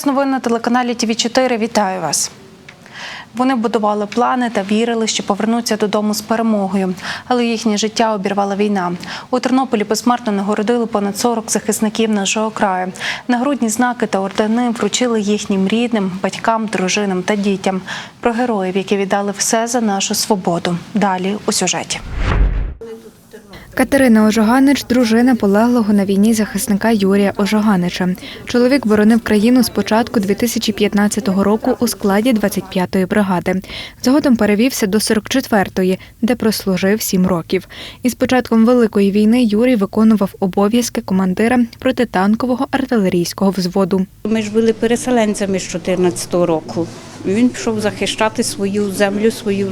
Час новин на телеканалі ТВ 4 Вітаю вас. Вони будували плани та вірили, що повернуться додому з перемогою, але їхнє життя обірвала війна. У Тернополі посмертно нагородили понад 40 захисників нашого краю. Нагрудні знаки та ордени вручили їхнім рідним, батькам, дружинам та дітям. Про героїв, які віддали все за нашу свободу. Далі у сюжеті. Катерина Ожоганич – дружина полеглого на війні захисника Юрія Ожоганича. Чоловік боронив країну з початку 2015 року у складі 25-ї бригади. Згодом перевівся до 44-ї, де прослужив 7 років. Із початком Великої війни Юрій виконував обов'язки командира протитанкового артилерійського взводу. Ми ж були переселенцями з 14 року. Він пішов захищати свою землю, свою,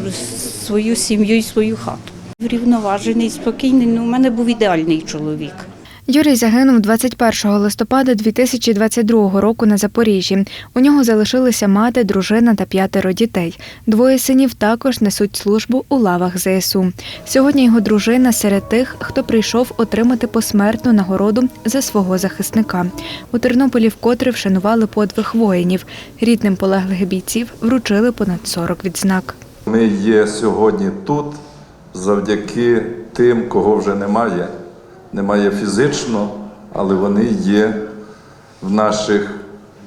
свою сім'ю і свою хату. Врівноважений, спокійний. Ну, у мене був ідеальний чоловік. Юрій загинув 21 листопада 2022 року на Запоріжжі. У нього залишилися мати, дружина та п'ятеро дітей. Двоє синів також несуть службу у лавах ЗСУ. Сьогодні його дружина серед тих, хто прийшов отримати посмертну нагороду за свого захисника. У Тернополі вкотре вшанували подвиг воїнів. Рідним полеглих бійців вручили понад 40 відзнак. Ми є сьогодні тут завдяки тим, кого вже немає. Немає фізично, але вони є в наших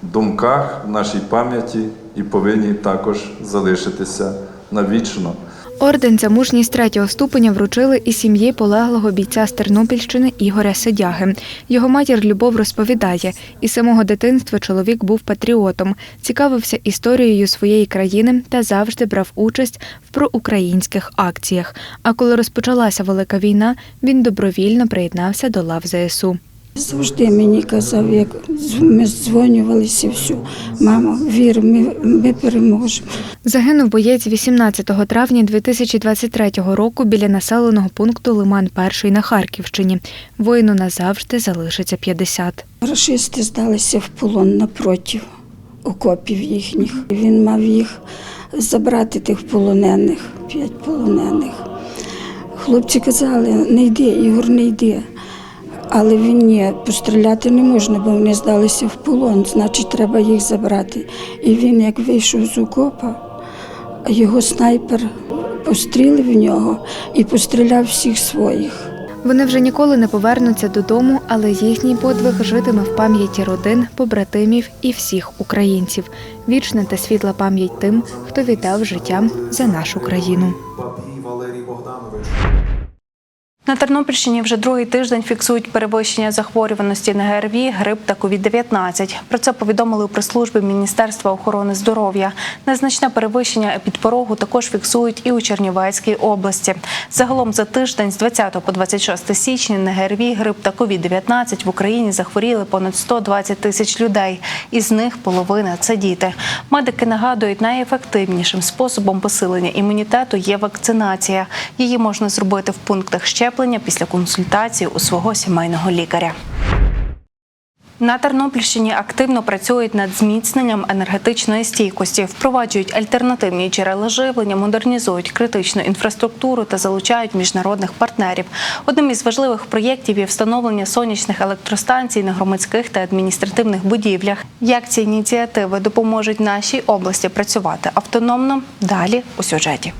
думках, в нашій пам'яті і повинні також залишитися навічно. Орден за мужність третього ступеня вручили і сім'ї полеглого бійця з Тернопільщини Ігоря Сидяги. Його матір Любов розповідає, із самого дитинства чоловік був патріотом, цікавився історією своєї країни та завжди брав участь в проукраїнських акціях. А коли розпочалася велика війна, він добровільно приєднався до лав ЗСУ. Завжди мені казав, як ми дзвонювалися, все, мамо, вір, ми, ми переможемо. Загинув боєць 18 травня 2023 року біля населеного пункту Лиман Перший на Харківщині. Воїну назавжди залишиться 50. Рашисти здалися в полон напротив окопів їхніх. Він мав їх забрати тих полонених, п'ять полонених. Хлопці казали, не йди, Ігор, не йди. Але він ні, постріляти не можна, бо вони здалися в полон, значить, треба їх забрати. І він, як вийшов з окопа, його снайпер пострілив в нього і постріляв всіх своїх. Вони вже ніколи не повернуться додому, але їхній подвиг житиме в пам'яті родин, побратимів і всіх українців. Вічна та світла пам'ять тим, хто віддав життя за нашу країну. На Тернопільщині вже другий тиждень фіксують перевищення захворюваності на ГРВІ, грип та COVID-19. Про це повідомили у прес-службі Міністерства охорони здоров'я. Незначне перевищення епідпорогу також фіксують і у Чернівецькій області. Загалом за тиждень з 20 по 26 січня на ГРВІ, грип та COVID-19 в Україні захворіли понад 120 тисяч людей. Із них половина це діти. Медики нагадують, найефективнішим способом посилення імунітету є вакцинація. Її можна зробити в пунктах щеплення після консультації у свого сімейного лікаря. На Тернопільщині активно працюють над зміцненням енергетичної стійкості, впроваджують альтернативні джерела живлення, модернізують критичну інфраструктуру та залучають міжнародних партнерів. Одним із важливих проєктів є встановлення сонячних електростанцій на громадських та адміністративних будівлях. Як ці ініціативи допоможуть нашій області працювати автономно? Далі у сюжеті.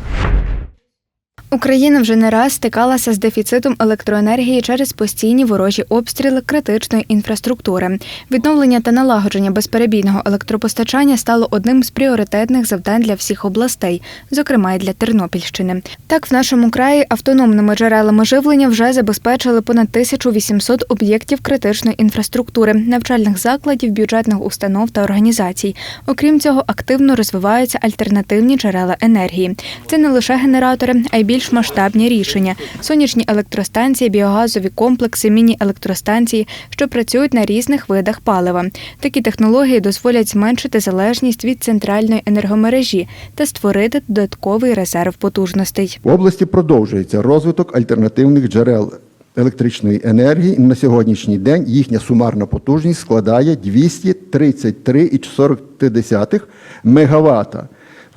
Україна вже не раз стикалася з дефіцитом електроенергії через постійні ворожі обстріли критичної інфраструктури. Відновлення та налагодження безперебійного електропостачання стало одним з пріоритетних завдань для всіх областей, зокрема й для Тернопільщини. Так, в нашому краї автономними джерелами живлення вже забезпечили понад 1800 об'єктів критичної інфраструктури, навчальних закладів, бюджетних установ та організацій. Окрім цього, активно розвиваються альтернативні джерела енергії. Це не лише генератори, а й більш масштабні рішення: сонячні електростанції, біогазові комплекси, міні-електростанції, що працюють на різних видах палива. Такі технології дозволять зменшити залежність від центральної енергомережі та створити додатковий резерв потужностей. В області продовжується розвиток альтернативних джерел електричної енергії. На сьогоднішній день їхня сумарна потужність складає 233,4 МВт.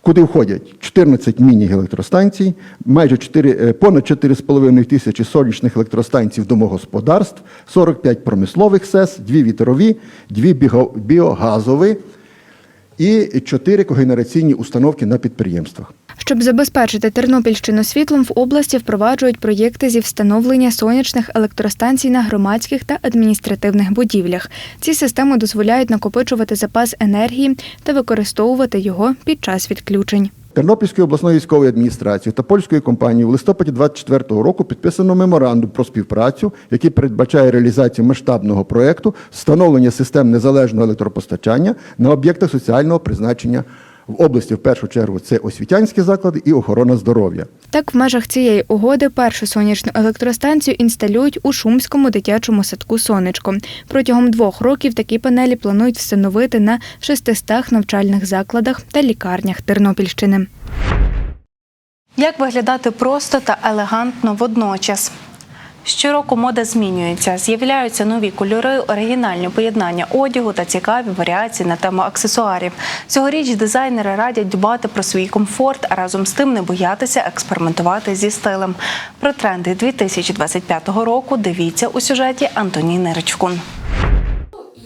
Куди входять 14 міні-електростанцій, майже 4, е, понад 4,5 тисячі сонячних електростанцій домогосподарств, 45 промислових СЕС, 2 вітрові, 2 біогазові і 4 когенераційні установки на підприємствах. Щоб забезпечити Тернопільщину світлом, в області впроваджують проєкти зі встановлення сонячних електростанцій на громадських та адміністративних будівлях. Ці системи дозволяють накопичувати запас енергії та використовувати його під час відключень. Тернопільською обласною військовою адміністрацією та польською компанією в листопаді 2024 року підписано меморандум про співпрацю, який передбачає реалізацію масштабного проєкту встановлення систем незалежного електропостачання на об'єктах соціального призначення в області. В першу чергу це освітянські заклади і охорона здоров'я. Так, в межах цієї угоди першу сонячну електростанцію інсталюють у Шумському дитячому садку Сонечко. Протягом двох років такі панелі планують встановити на 600 навчальних закладах та лікарнях Тернопільщини. Як виглядати просто та елегантно водночас? Щороку мода змінюється, з'являються нові кольори, оригінальні поєднання одягу та цікаві варіації на тему аксесуарів. Цьогоріч дизайнери радять дбати про свій комфорт, а разом з тим не боятися експериментувати зі стилем. Про тренди 2025 року дивіться у сюжеті Антоніни Ричкун.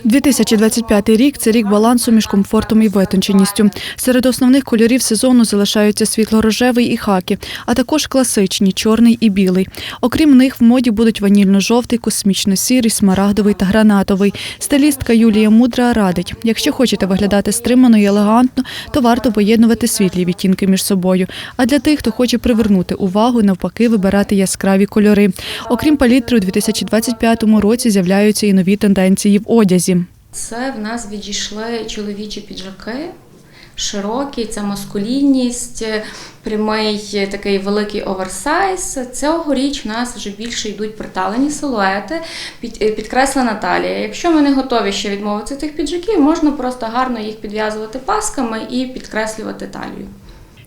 2025 рік це рік балансу між комфортом і витонченістю. Серед основних кольорів сезону залишаються світло-рожевий і хакі, а також класичні чорний і білий. Окрім них в моді будуть ванільно-жовтий, космічно-сірий, смарагдовий та гранатовий. Стилістка Юлія Мудра радить: якщо хочете виглядати стримано і елегантно, то варто поєднувати світлі відтінки між собою. А для тих, хто хоче привернути увагу, навпаки, вибирати яскраві кольори. Окрім палітри, у 2025 році з'являються і нові тенденції в одязі. Це в нас відійшли чоловічі піджаки. Широкі, це маскулінність, прямий такий великий оверсайз. Цьогоріч в нас вже більше йдуть приталені силуети, під, е, підкреслена талія. Якщо ми не готові ще відмовитися від тих піджаків, можна просто гарно їх підв'язувати пасками і підкреслювати талію.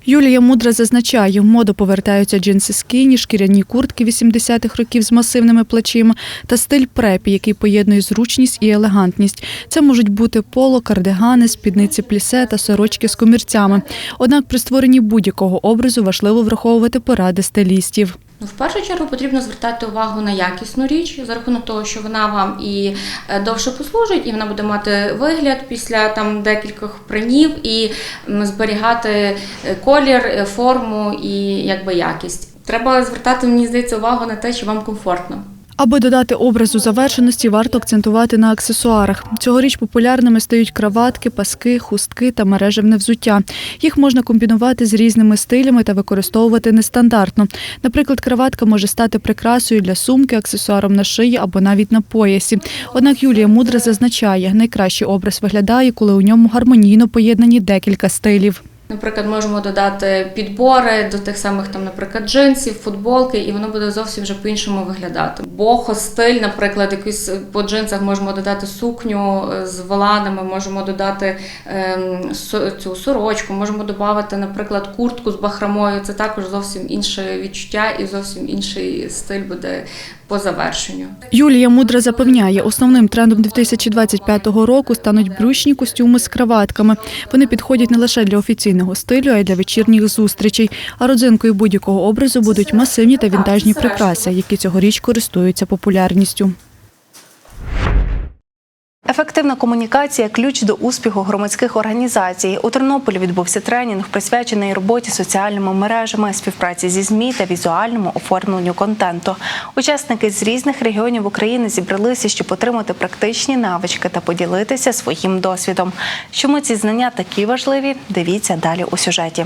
Юлія Мудра зазначає, в моду повертаються джинси скіні, шкіряні куртки 80-х років з масивними плечима та стиль препі, який поєднує зручність і елегантність. Це можуть бути поло, кардигани, спідниці плісе та сорочки з комірцями. Однак при створенні будь-якого образу важливо враховувати поради стилістів. Ну, в першу чергу потрібно звертати увагу на якісну річ за рахунок того, що вона вам і е, довше послужить, і вона буде мати вигляд після там декількох принів і зберігати е, колір, е, форму і якби якість. Треба звертати, мені здається, увагу на те, що вам комфортно. Аби додати образу завершеності, варто акцентувати на аксесуарах. Цьогоріч популярними стають краватки, паски, хустки та мережевне взуття. Їх можна комбінувати з різними стилями та використовувати нестандартно. Наприклад, краватка може стати прикрасою для сумки, аксесуаром на шиї або навіть на поясі. Однак Юлія Мудра зазначає, найкращий образ виглядає, коли у ньому гармонійно поєднані декілька стилів. Наприклад, можемо додати підбори до тих самих там, наприклад, джинсів, футболки, і воно буде зовсім вже по-іншому виглядати. Бохо стиль, наприклад, якийсь по джинсах можемо додати сукню е, з воланами, можемо додати ем, цю сорочку, можемо додати, наприклад, куртку з бахромою. Це також зовсім інше відчуття і зовсім інший стиль буде по завершенню. Юлія Мудра запевняє, основним трендом 2025 року стануть брючні костюми з краватками. Вони підходять не лише для офіційного стилю, а й для вечірніх зустрічей. А родзинкою будь-якого образу будуть масивні та вінтажні прикраси, які цьогоріч користуються популярністю. Ефективна комунікація ключ до успіху громадських організацій. У Тернополі відбувся тренінг, присвячений роботі соціальними мережами, співпраці зі ЗМІ та візуальному оформленню контенту. Учасники з різних регіонів України зібралися, щоб отримати практичні навички та поділитися своїм досвідом. Чому ці знання такі важливі? Дивіться далі у сюжеті.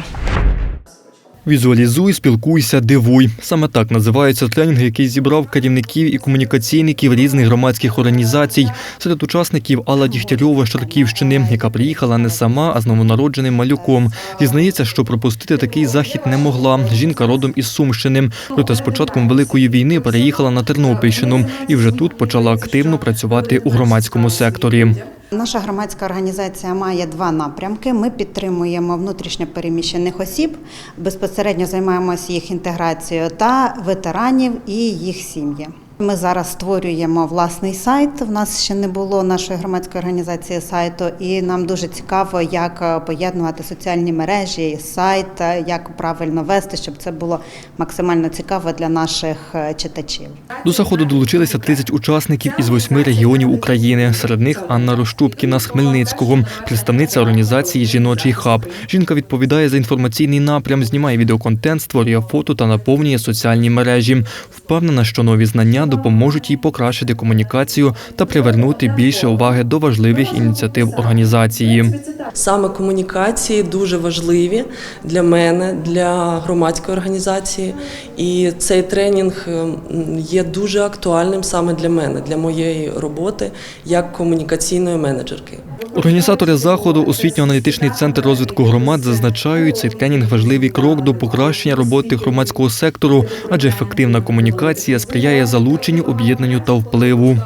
Візуалізуй, спілкуйся, дивуй. Саме так називається тренінг, який зібрав керівників і комунікаційників різних громадських організацій. Серед учасників Алла Дігтярьова з Чортківщини, яка приїхала не сама, а з новонародженим малюком. Зізнається, що пропустити такий захід не могла. Жінка родом із Сумщини. Проте з початком великої війни переїхала на Тернопільщину і вже тут почала активно працювати у громадському секторі. Наша громадська організація має два напрямки. Ми підтримуємо внутрішньо переміщених осіб, безпосередньо займаємося їх інтеграцією та ветеранів і їх сім'ї. Ми зараз створюємо власний сайт. У нас ще не було нашої громадської організації сайту, і нам дуже цікаво, як е, поєднувати соціальні мережі, сайт, е, як правильно вести, щоб це було максимально цікаво для наших е, читачів. До заходу долучилися 30 учасників із восьми регіонів України. Серед них Анна Рощупкіна з Хмельницького, представниця організації Жіночий хаб. Жінка відповідає за інформаційний напрям, знімає відеоконтент, створює фото та наповнює соціальні мережі. Впевнена, що нові знання допоможуть їй покращити комунікацію та привернути більше уваги до важливих ініціатив організації. Саме комунікації дуже важливі для мене, для громадської організації. І цей тренінг ем, є дуже актуальним саме для мене, для моєї роботи як комунікаційної менеджерки. Організатори заходу, освітньо-аналітичний центр розвитку громад, зазначають, цей тренінг важливий крок до покращення роботи громадського сектору, адже ефективна комунікація сприяє залученню, об'єднанню та впливу.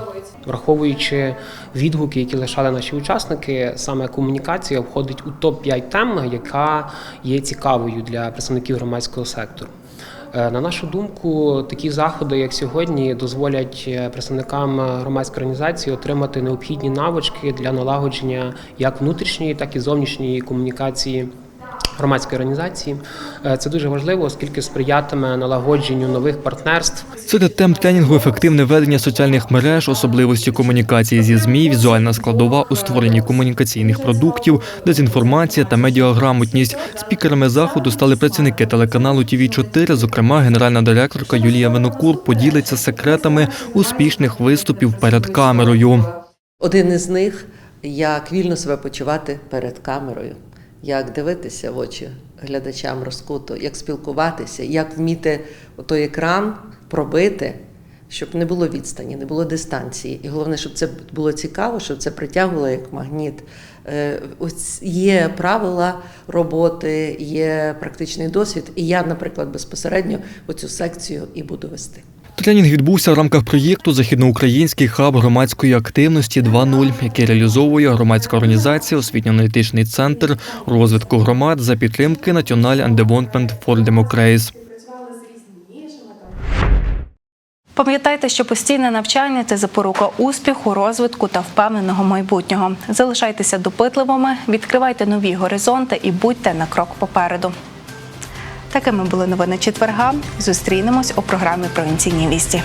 Враховуючи відгуки, які лишали наші учасники, саме комунікація входить у топ-5 тем, яка є цікавою для представників громадського сектору. Е, На нашу думку, такі заходи, як сьогодні, дозволять е, представникам громадської організації отримати необхідні навички для налагодження як внутрішньої, так і зовнішньої комунікації громадської організації. Е, Це дуже важливо, оскільки сприятиме налагодженню нових партнерств Серед тем тренінгу ефективне ведення соціальних мереж, особливості комунікації зі ЗМІ, візуальна складова у створенні комунікаційних продуктів, дезінформація та медіаграмотність. Спікерами заходу стали працівники телеканалу ТВ 4 зокрема, генеральна директорка Юлія Винокур поділиться секретами успішних виступів перед камерою. Один із них як вільно себе почувати перед камерою, як дивитися в очі глядачам розкуто, як спілкуватися, як вміти той екран пробити, щоб не було відстані, не було дистанції. І головне, щоб це було цікаво, щоб це притягувало як магніт. Е, Ось є правила роботи, є практичний досвід, і я, наприклад, безпосередньо оцю секцію і буду вести. Тренінг відбувся в рамках проєкту Західноукраїнський хаб громадської активності 2.0, який реалізовує громадська організація Освітньо-аналітичний центр розвитку громад за підтримки National Endowment for Democracy. Пам'ятайте, що постійне навчання це запорука успіху, розвитку та впевненого майбутнього. Залишайтеся допитливими, відкривайте нові горизонти і будьте на крок попереду. Такими були новини четверга. Зустрінемось у програмі Провінційні вісті.